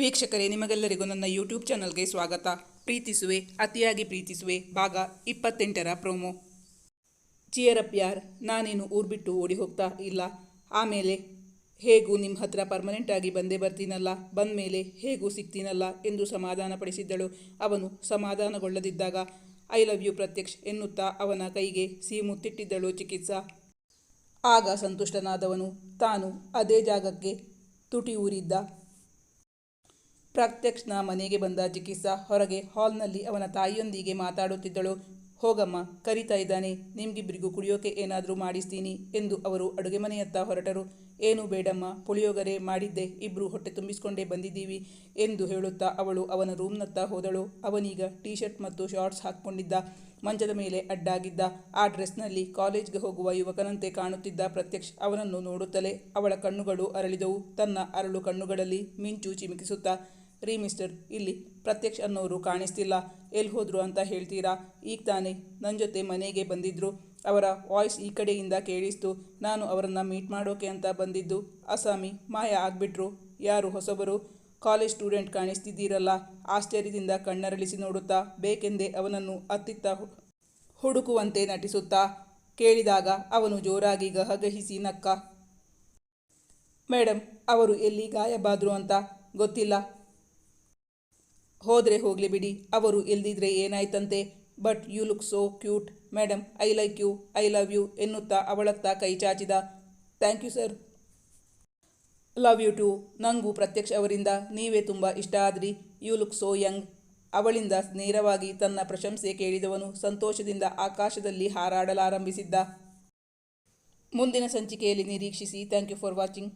ವೀಕ್ಷಕರೇ, ನಿಮಗೆಲ್ಲರಿಗೂ ನನ್ನ ಯೂಟ್ಯೂಬ್ ಚಾನಲ್ಗೆ ಸ್ವಾಗತ. ಪ್ರೀತಿಸುವೆ, ಅತಿಯಾಗಿ ಪ್ರೀತಿಸುವೆ. ಭಾಗ ಇಪ್ಪತ್ತೆಂಟರ ಪ್ರೋಮೋ ಚಿಯರಪ್ ಯಾರ್, ನಾನೇನು ಊರು ಬಿಟ್ಟು ಓಡಿ ಹೋಗ್ತಾ ಇಲ್ಲ. ಆಮೇಲೆ, ಹೇಗೂ ನಿಮ್ಮ ಹತ್ರ ಪರ್ಮನೆಂಟ್ ಆಗಿ ಬಂದೇ ಬರ್ತೀನಲ್ಲ ಬಂದ ಮೇಲೆ ಹೇಗೂ ಸಿಗ್ತೀನಲ್ಲ ಎಂದು ಸಮಾಧಾನಪಡಿಸಿದ್ದಳು ಅವನು ಸಮಾಧಾನಗೊಳ್ಳದಿದ್ದಾಗ ಐ ಲವ್ ಯು ಪ್ರತ್ಯಕ್ಷ್ ಎನ್ನುತ್ತಾ ಅವನ ಕೈಗೆ ಸಿಹಿ ಮುತ್ತಿಟ್ಟಿದ್ದಳು ಚಿಕಿತ್ಸಾ. ಆಗ ಸಂತುಷ್ಟನಾದವನು, ತಾನು ಅದೇ ಜಾಗಕ್ಕೆ ತುಟಿ ಊರಿದ್ದ ಪ್ರತ್ಯಕ್ಷನ ಮನೆಗೆ ಬಂದ ಚಿಕಿತ್ಸಾ ಹೊರಗೆ ಹಾಲ್ನಲ್ಲಿ ಅವನ ತಾಯಿಯೊಂದಿಗೆ ಮಾತಾಡುತ್ತಿದ್ದಳು. ಹೋಗಮ್ಮ, ಕರಿತಾ ಇದ್ದಾನೆ. ನಿಮ್ಗಿಬ್ಬರಿಗೂ ಕುಡಿಯೋಕೆ ಏನಾದರೂ ಮಾಡಿಸ್ತೀನಿ ಎಂದು ಅವರು ಅಡುಗೆ ಮನೆಯತ್ತ ಹೊರಟರು. ಏನು ಬೇಡಮ್ಮ, ಪುಳಿಯೋಗರೆ ಮಾಡಿದ್ದೆ ಇಬ್ಬರು ಹೊಟ್ಟೆ ತುಂಬಿಸಿಕೊಂಡೇ ಬಂದಿದ್ದೀವಿ ಎಂದು ಹೇಳುತ್ತಾ ಅವಳು ಅವನ ರೂಮ್ನತ್ತ ಹೋದಳು. ಅವನೀಗ ಟೀ ಶರ್ಟ್ ಮತ್ತು ಶಾರ್ಟ್ಸ್ ಹಾಕ್ಕೊಂಡಿದ್ದ, ಮಂಚದ ಮೇಲೆ ಅಡ್ಡಾಗಿದ್ದ, ಆ ಡ್ರೆಸ್ನಲ್ಲಿ ಕಾಲೇಜ್ಗೆ ಹೋಗುವ ಯುವಕನಂತೆ ಕಾಣುತ್ತಿದ್ದ ಪ್ರತ್ಯಕ್ಷ ಅವನನ್ನು ನೋಡುತ್ತಲೇ ಅವಳ ಕಣ್ಣುಗಳು ಅರಳಿದವು. ತನ್ನ ಅರಳು ಕಣ್ಣುಗಳಲ್ಲಿ ಮಿಂಚು ಚಿಮುಕಿಸುತ್ತಾ ರೀ ಮಿಸ್ಟರ್, ಇಲ್ಲಿ ಪ್ರತ್ಯಕ್ಷ ಅನ್ನೋರು ಕಾಣಿಸ್ತಿಲ್ಲ. ಎಲ್ಲಿ ಹೋದರು ಅಂತ ಹೇಳ್ತೀರಾ? ಈಗ ತಾನೇ ನನ್ನ ಜೊತೆ ಮನೆಗೆ ಬಂದಿದ್ರು. ಅವರ ವಾಯ್ಸ್ ಈ ಕಡೆಯಿಂದ ಕೇಳಿಸ್ತು. ನಾನು ಅವರನ್ನು ಮೀಟ್ ಮಾಡೋಕೆ ಅಂತ ಬಂದಿದ್ದು. ಅಸಾಮಿ, ಮಾಯ ಆಗಿಬಿಟ್ರು. ಯಾರು ಹೊಸಬರು? ಕಾಲೇಜ್ ಸ್ಟೂಡೆಂಟ್ ಕಾಣಿಸ್ತಿದ್ದೀರಲ್ಲ. ಆಶ್ಚರ್ಯದಿಂದ ಕಣ್ಣರಳಿಸಿ ನೋಡುತ್ತಾ, ಬೇಕೆಂದೇ ಅವನನ್ನು ಅತ್ತಿತ್ತ ಹುಡುಕುವಂತೆ ನಟಿಸುತ್ತಾ ಕೇಳಿದಾಗ ಅವನು ಜೋರಾಗಿ ಗಹಗಹಿಸಿ ನಕ್ಕ ಮೇಡಮ್ ಅವರು ಎಲ್ಲಿ ಗಾಯಬಾದರು ಅಂತ ಗೊತ್ತಿಲ್ಲ. ಹೋದರೆ ಹೋಗಲಿ ಬಿಡಿ, ಅವರು ಇಲ್ದಿದ್ರೆ ಏನಾಯ್ತಂತೆ? But you look so cute madam I like you I love you ಎನ್ನುತ್ತಾ ಅವಳತ್ತ ಕೈ ಚಾಚಿದ. Thank you sir love you too ನಂಗೂ ಪ್ರತ್ಯಕ್ಷ ಅವರಿಂದ ನೀವೇ ತುಂಬ ಇಷ್ಟ ಆದ್ರಿ. ಯು ಲುಕ್ ಸೋ ಯಂಗ್ ಅವಳಿಂದ ನೇರವಾಗಿ ತನ್ನ ಪ್ರಶಂಸೆ ಕೇಳಿದವನು ಸಂತೋಷದಿಂದ ಆಕಾಶದಲ್ಲಿ ಹಾರಾಡಲಾರಂಭಿಸಿದ್ದ. ಮುಂದಿನ ಸಂಚಿಕೆಯಲ್ಲಿ ನಿರೀಕ್ಷಿಸಿ. Thank you for watching